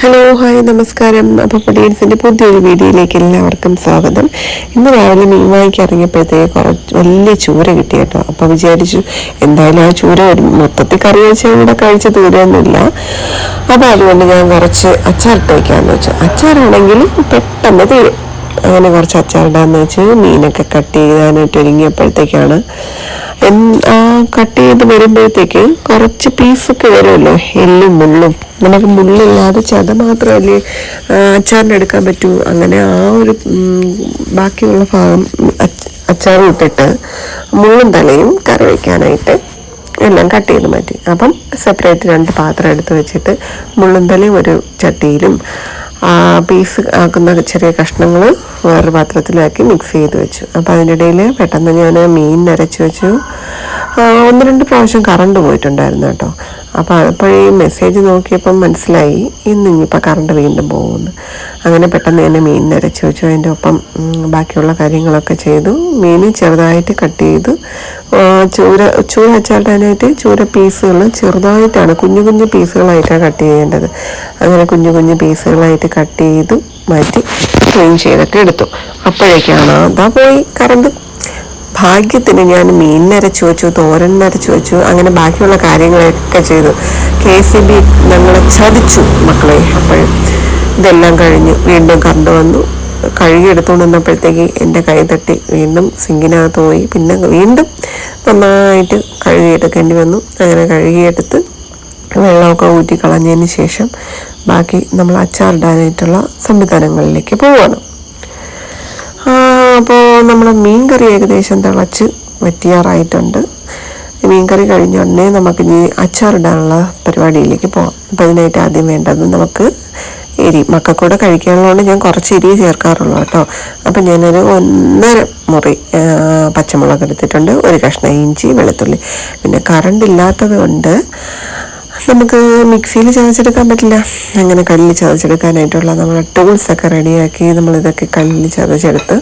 Hello hi നമസ്കാരം. അപ്പോൾ പൊടിയൻസിന്റെ പുതിയൊരു വീഡിയോയിലേക്ക് എല്ലാവർക്കും സ്വാഗതം. ഇന്ന് രാവിലെ മീൻ വാങ്ങിക്കാൻ ഇറങ്ങിയപ്പോഴത്തേക്ക് കുറച്ച് വലിയ ചൂര കിട്ടി കേട്ടോ. അപ്പോൾ വിചാരിച്ചു എന്തായാലും ആ ചൂര മൊത്തത്തിൽ കറി വെച്ചാൽ ഇവിടെ കഴിച്ച് തീരുമൊന്നുമില്ല അപ്പോൾ അതുകൊണ്ട് ഞാൻ കുറച്ച് അച്ചാറിട്ട് വയ്ക്കാമെന്ന് വെച്ചു. അച്ചാറാണെങ്കിൽ പെട്ടെന്ന് തീരും. അങ്ങനെ കുറച്ച് അച്ചാറിടാന്ന് വെച്ച് മീനൊക്കെ കട്ട് ചെയ്യാനായിട്ട് ഒരുങ്ങിയപ്പോഴത്തേക്കാണ് കട്ട് ചെയ്ത് വരുമ്പോഴത്തേക്ക് കുറച്ച് പീസൊക്കെ വരുമല്ലോ എല്ലും മുള്ളും. നമുക്ക് മുള്ളില്ലാതെ ചത മാത്രമല്ലേ അച്ചാറിനെടുക്കാൻ പറ്റൂ. അങ്ങനെ ആ ഒരു ബാക്കിയുള്ള ഭാഗം അച്ച- അച്ചാർ ഇട്ടിട്ട് മുള്ളും തലയും കറി വയ്ക്കാനായിട്ട് എല്ലാം കട്ട് ചെയ്ത് മാറ്റി. അപ്പം സെപ്പറേറ്റ് രണ്ട് പാത്രം എടുത്ത് വെച്ചിട്ട് മുള്ളും തലയും ഒരു ചട്ടിയിലും പീസ് ആക്കുന്ന ചെറിയ കഷ്ണങ്ങൾ വേറൊരു പാത്രത്തിലാക്കി മിക്സ് ചെയ്ത് വെച്ചു. അപ്പോൾ അതിന്റെ ഇടയിൽ പെട്ടെന്ന് ഞാൻ മീൻ അരച്ച് വെച്ചു. ഒന്ന് രണ്ട് പ്രാവശ്യം കറണ്ട് പോയിട്ടുണ്ടായിരുന്നു കേട്ടോ. അപ്പോൾ അപ്പോഴേ മെസ്സേജ് നോക്കിയപ്പം മനസ്സിലായി ഇന്ന് ഇനിയിപ്പോൾ കറണ്ട് വീണ്ടും പോകുമെന്ന് അങ്ങനെ പെട്ടെന്ന് തന്നെ മീൻ അരച്ച് വെച്ചു. അതിന്റെ ഒപ്പം ബാക്കിയുള്ള കാര്യങ്ങളൊക്കെ ചെയ്തു. മീൻ ചെറുതായിട്ട് കട്ട് ചെയ്തു. ചൂര ചൂര അച്ചാട്ടാനായിട്ട് ചൂര പീസുകൾ ചെറുതായിട്ടാണ് കുഞ്ഞു കുഞ്ഞു പീസുകളായിട്ടാണ് കട്ട് ചെയ്യേണ്ടത്. അങ്ങനെ കുഞ്ഞു കുഞ്ഞു പീസുകളായിട്ട് കട്ട് ചെയ്തു മാറ്റി ക്ലീൻ ചെയ്തൊക്കെ എടുത്തു. അപ്പോഴേക്കാണ് അതാ പോയി കറണ്ട്. ഭാഗ്യത്തിന് ഞാൻ മീൻ നരച്ചു വെച്ചു തോരൻ നരച്ചു വെച്ചു അങ്ങനെ ബാക്കിയുള്ള കാര്യങ്ങളൊക്കെ ചെയ്തു. കെ സി ബി ഞങ്ങളെ ചതിച്ചു മക്കളെ അപ്പോൾ ഇതെല്ലാം കഴിഞ്ഞ് വീണ്ടും കറണ്ട് വന്നു. കഴുകി എടുത്തുകൊണ്ട് വന്നപ്പോഴത്തേക്ക് എന്റെ കൈ തട്ടി വീണ്ടും സിങ്കിനകത്ത് പോയി. പിന്നെ വീണ്ടും നന്നായിട്ട് കഴുകിയെടുക്കേണ്ടി വന്നു. അങ്ങനെ കഴുകിയെടുത്ത് വെള്ളമൊക്കെ ഊറ്റി കളഞ്ഞതിന് ശേഷം ബാക്കി നമ്മൾ അച്ചാറിടാനായിട്ടുള്ള സംവിധാനങ്ങളിലേക്ക് പോവുകയാണ് അപ്പോൾ നമ്മുടെ മീൻ കറി ഏകദേശം തിളച്ച് വറ്റിയാറായിട്ടുണ്ട്. മീൻകറി കഴിഞ്ഞ ഉടനെ നമുക്ക് ഇനി അച്ചാറിടാനുള്ള പരിപാടിയിലേക്ക് പോകാം അപ്പോൾ അതിനായിട്ട് ആദ്യം വേണ്ടത് നമുക്ക് എരി മക്കൾക്കൂടെ കഴിക്കാനുള്ളതുകൊണ്ട് ഞാൻ കുറച്ച് എരി ചേർക്കാറുള്ളൂ കേട്ടോ. അപ്പം ഞാനൊരു ഒന്നര മുറി പച്ചമുളക് എടുത്തിട്ടുണ്ട് ഒരു കഷ്ണം ഇഞ്ചി വെളുത്തുള്ളി. പിന്നെ കറണ്ട് ഇല്ലാത്തത് കൊണ്ട് നമുക്ക് മിക്സിയിൽ ചതച്ചെടുക്കാൻ പറ്റില്ല. അങ്ങനെ കല്ലിൽ ചതച്ചെടുക്കാനായിട്ടുള്ള നമ്മുടെ ടൂൾസ് ഒക്കെ റെഡിയാക്കി നമ്മളിതൊക്കെ കല്ലിൽ ചതച്ചെടുത്ത്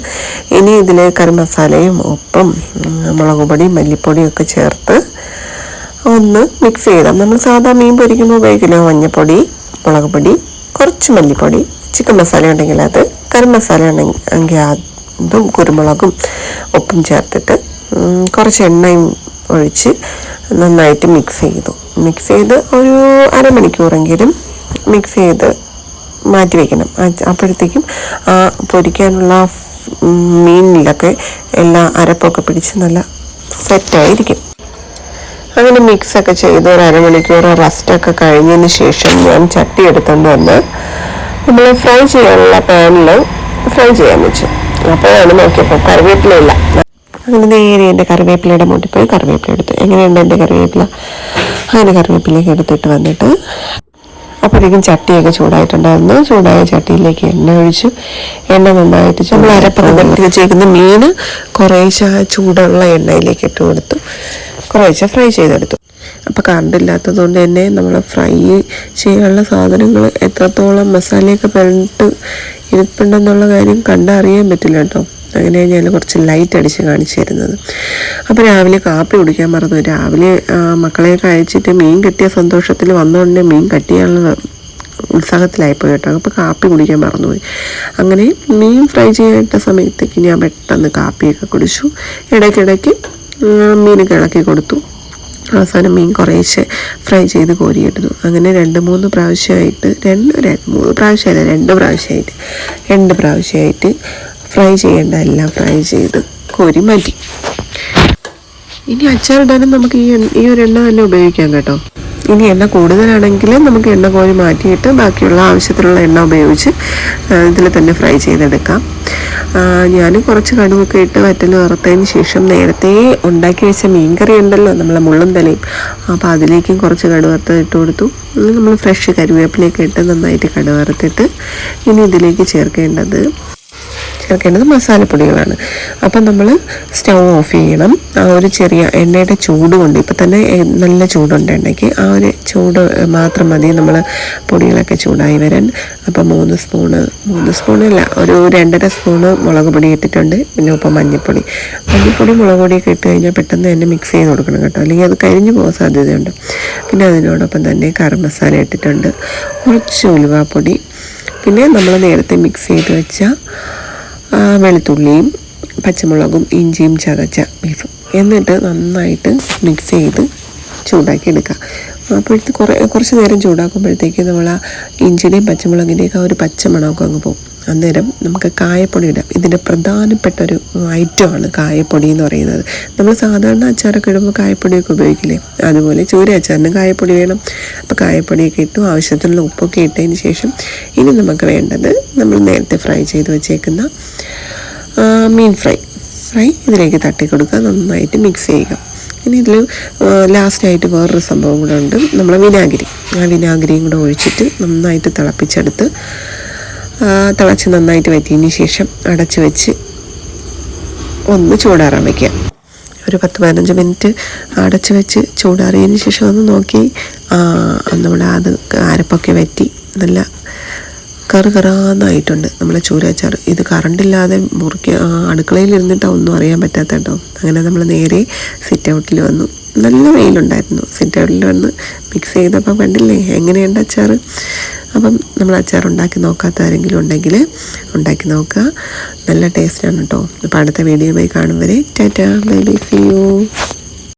ഇനി ഇതിൽ കറി മസാലയും ഉപ്പും മുളക് പൊടിയും മല്ലിപ്പൊടിയും ഒക്കെ ചേർത്ത് ഒന്ന് മിക്സ് ചെയ്താൽ നമ്മൾ സാധാ മീൻ പൊരിക്കുമ്പോൾ ഉപയോഗിക്കില്ല മഞ്ഞൾപ്പൊടി മുളക് പൊടി കുറച്ച് മല്ലിപ്പൊടി ചിക്കൻ മസാല ഉണ്ടെങ്കിൽ അത് കറി മസാല ഉണ്ടെങ്കിൽ അതും കുരുമുളകും ഉപ്പും ചേർത്തിട്ട് കുറച്ച് എണ്ണയും ഒഴിച്ച് നന്നായിട്ട് മിക്സ് ചെയ്തു. മിക്സ് ചെയ്ത് ഒരു അരമണിക്കൂറെങ്കിലും മിക്സ് ചെയ്ത് മാറ്റി വയ്ക്കണം അപ്പോഴത്തേക്കും ആ പൊരിക്കാനുള്ള മീനിലൊക്കെ എല്ലാ അരപ്പൊക്കെ പിടിച്ച് നല്ല സെറ്റായിരിക്കും അങ്ങനെ മിക്സ് ഒക്കെ ചെയ്ത് ഒരു അരമണിക്കൂർ റെസ്റ്റൊക്കെ കഴിഞ്ഞതിന് ശേഷം ഞാൻ ചട്ടി എടുത്തുകൊണ്ട് വന്ന് നമ്മൾ ഫ്രൈ ചെയ്യാനുള്ള പാനിൽ ഫ്രൈ ചെയ്യാൻ വെച്ചു. അപ്പോഴാണ് നോക്കിയപ്പോൾ കറിവേപ്പിലയില്ല അങ്ങനെ നേരെ എന്റെ കറിവേപ്പിലയുടെ മുട്ടിൽ പോയി കറിവേപ്പില എടുത്തു. എങ്ങനെയുണ്ട് എന്റെ കറിവേപ്പില? അങ്ങനെ കറിവേപ്പിലേക്ക് എടുത്തിട്ട് വന്നിട്ട് അപ്പോഴേക്കും ചട്ടിയൊക്കെ ചൂടായിട്ടുണ്ടായിരുന്നു. ചൂടായ ചട്ടിയിലേക്ക് എണ്ണ ഒഴിച്ചു. എണ്ണ നന്നായിട്ട് നമ്മൾ തട്ടി വെച്ചേക്കുന്ന മീൻ കുറേശ്ശെ ചൂടുള്ള എണ്ണയിലേക്ക് ഇട്ട് കൊടുത്തു. കുറേശ്ശെ ഫ്രൈ ചെയ്തെടുത്തു. അപ്പോൾ കറണ്ട് ഇല്ലാത്തത് കൊണ്ട് തന്നെ നമ്മൾ ഫ്രൈ ചെയ്യാനുള്ള സാധനങ്ങൾ എത്രത്തോളം മസാലയൊക്കെ പെരട്ട് ഇരിപ്പുണ്ടെന്നുള്ള കാര്യം കണ്ടറിയാൻ പറ്റില്ല കേട്ടോ. അങ്ങനെ ഞാൻ കുറച്ച് ലൈറ്റ് അടിച്ച് കാണിച്ചു തരുന്നത്. അപ്പോൾ രാവിലെ കാപ്പി കുടിക്കാൻ മറന്നു. രാവിലെ മക്കളെയൊക്കെ അയച്ചിട്ട് മീൻ കിട്ടിയ സന്തോഷത്തിൽ വന്നുകൊണ്ട് മീൻ കട്ടിയാനുള്ള ഉത്സാഹത്തിലായിപ്പോയി കേട്ടോ. അപ്പോൾ കാപ്പി കുടിക്കാൻ മറന്നുപോയി. അങ്ങനെ മീൻ ഫ്രൈ ചെയ്യേണ്ട സമയത്തേക്ക് ഞാൻ പെട്ടെന്ന് കാപ്പിയൊക്കെ കുടിച്ചു. ഇടയ്ക്കിടയ്ക്ക് മീനൊക്കെ ഇളക്കി കൊടുത്തു. അവസാനം മീൻ കുറേശ്ശെ ഫ്രൈ ചെയ്ത് കോരിയെടുത്തു അങ്ങനെ രണ്ട് മൂന്ന് പ്രാവശ്യമായിട്ട് രണ്ട് രണ്ട് മൂന്ന് പ്രാവശ്യമല്ല രണ്ട് പ്രാവശ്യമായിട്ട് രണ്ട് പ്രാവശ്യമായിട്ട് ഫ്രൈ ചെയ്യേണ്ട എല്ലാം ഫ്രൈ ചെയ്ത് കോരി മാറ്റി. ഇനി അച്ചാറിടാനും നമുക്ക് ഈ ഈ ഒരു എണ്ണ തന്നെ ഉപയോഗിക്കാം കേട്ടോ. ഇനി എണ്ണ കൂടുതലാണെങ്കിൽ നമുക്ക് എണ്ണ കോരി മാറ്റിയിട്ട് ബാക്കിയുള്ള ആവശ്യത്തിലുള്ള എണ്ണ ഉപയോഗിച്ച് ഇതിൽ തന്നെ ഫ്രൈ ചെയ്തെടുക്കാം. ഞാൻ കുറച്ച് കടുവൊക്കെ ഇട്ട് വറ്റൽ വറുത്തതിന് ശേഷം നേരത്തെ ഉണ്ടാക്കി വെച്ച മീൻകറി ഉണ്ടല്ലോ നമ്മളെ മുള്ളും തലയും. അപ്പോൾ അതിലേക്കും കുറച്ച് കടുവ വറുത്ത് ഇട്ട് കൊടുത്തു. നമ്മൾ ഫ്രഷ് കരുവേപ്പിലേക്ക് ഇട്ട് നന്നായിട്ട് കടുവറുത്തിട്ട് ഇനി ഇതിലേക്ക് ചേർക്കേണ്ടത് ചേർക്കേണ്ടത് മസാലപ്പൊടികളാണ്. അപ്പം നമ്മൾ സ്റ്റൗ ഓഫ് ചെയ്യണം. ആ ഒരു ചെറിയ എണ്ണയുടെ ചൂട് കൊണ്ട് ഇപ്പം തന്നെ നല്ല ചൂടുണ്ട് എണ്ണയ്ക്ക്. ആ ഒരു ചൂട് മാത്രം മതി. നമ്മൾ പൊടികളൊക്കെ ചൂടായി വരാൻ. അപ്പം മൂന്ന് സ്പൂണ് മൂന്ന് സ്പൂണല്ല ഒരു രണ്ടര സ്പൂണ് മുളക് പൊടി ഇട്ടിട്ടുണ്ട്. പിന്നെ ഇപ്പം മഞ്ഞൾപ്പൊടി മഞ്ഞൾപ്പൊടി മുളക് പൊടിയൊക്കെ ഇട്ട് കഴിഞ്ഞാൽ പെട്ടെന്ന് തന്നെ മിക്സ് ചെയ്ത് കൊടുക്കണം കേട്ടോ. അല്ലെങ്കിൽ അത് കരിഞ്ഞു പോകാൻ സാധ്യതയുണ്ട്. പിന്നെ അതിനോടൊപ്പം തന്നെ കറി മസാല ഇട്ടിട്ടുണ്ട്. കുറച്ച് ഉലുവാപ്പൊടി. പിന്നെ നമ്മൾ നേരത്തെ മിക്സ് ചെയ്ത് വെച്ച വെളുത്തുള്ളിയും പച്ചമുളകും ഇഞ്ചിയും ചതച്ച ബീഫ് എന്നിട്ട് നന്നായിട്ട് മിക്സ് ചെയ്ത് ചൂടാക്കി എടുക്കുക അപ്പോഴത്തെ കുറേ കുറച്ച് നേരം ചൂടാക്കുമ്പോഴത്തേക്ക് നമ്മൾ ആ ഇഞ്ചിയുടെയും പച്ചമുളകിന്റെയൊക്കെ ആ ഒരു പച്ചമണമൊക്കെ അങ്ങ് പോകും. അന്നേരം നമുക്ക് കായപ്പൊടി ഇടാം. ഇതിന്റെ പ്രധാനപ്പെട്ട ഒരു ഐറ്റമാണ് കായപ്പൊടി എന്ന് പറയുന്നത്. നമ്മൾ സാധാരണ അച്ചാറൊക്കെ ഇടുമ്പോൾ കായപ്പൊടിയൊക്കെ ഉപയോഗിക്കില്ലേ? അതുപോലെ ചൂര അച്ചാറിന് കായപ്പൊടി വേണം. അപ്പോൾ കായപ്പൊടിയൊക്കെ ഇട്ടു ആവശ്യത്തിനുള്ള ഉപ്പൊക്കെ ഇട്ടതിന് ശേഷം ഇനി നമുക്ക് വേണ്ടത് നമ്മൾ നേരത്തെ ഫ്രൈ ചെയ്ത് വെച്ചേക്കുന്ന മീൻ ഫ്രൈ. ഫ്രൈ ഇതിലേക്ക് തട്ടി കൊടുക്കുക നന്നായിട്ട് മിക്സ് ചെയ്യുക. ഇനി ഇതിൽ ലാസ്റ്റായിട്ട് വേറൊരു സംഭവം കൂടെ ഉണ്ട്. നമ്മൾ വിനാഗിരി. ആ വിനാഗിരിയും കൂടെ ഒഴിച്ചിട്ട് നന്നായിട്ട് തിളപ്പിച്ചെടുത്ത് തിളച്ച് നന്നായിട്ട് വറ്റിയതിന് ശേഷം അടച്ച് വെച്ച് ഒന്ന് ചൂടാറാൻ വയ്ക്കുക ഒരു പത്ത് പതിനഞ്ച് മിനിറ്റ് അടച്ച് വെച്ച് ചൂടാറിയതിന് ശേഷം ഒന്ന് നോക്കി. നമ്മുടെ അത് അരപ്പൊക്കെ വറ്റി നല്ല കറ് കറാന്നായിട്ടുണ്ട് നമ്മളെ ചൂരാച്ചാർ ഇത് കറണ്ടില്ലാതെ മുറിക്ക ഇരുന്നിട്ട് ഒന്നും അറിയാൻ പറ്റാത്ത കേട്ടോ അങ്ങനെ നമ്മൾ നേരെ സിറ്റ് ഔട്ടിൽ വന്നു. നല്ല വെയിലുണ്ടായിരുന്നു. സിറ്റ് ഔട്ടിൽ വന്ന് മിക്സ് ചെയ്തപ്പോൾ കണ്ടില്ലേ? എങ്ങനെയുണ്ട് അച്ചാർ അപ്പം നമ്മൾ അച്ചാർ ഉണ്ടാക്കി നോക്കാത്ത ആരെങ്കിലും ഉണ്ടെങ്കിൽ ഉണ്ടാക്കി നോക്കുക. നല്ല ടേസ്റ്റാണ് കേട്ടോ അപ്പോൾ അടുത്ത വീഡിയോ പോയി കാണും വരെ. Tata. Bye bye. See you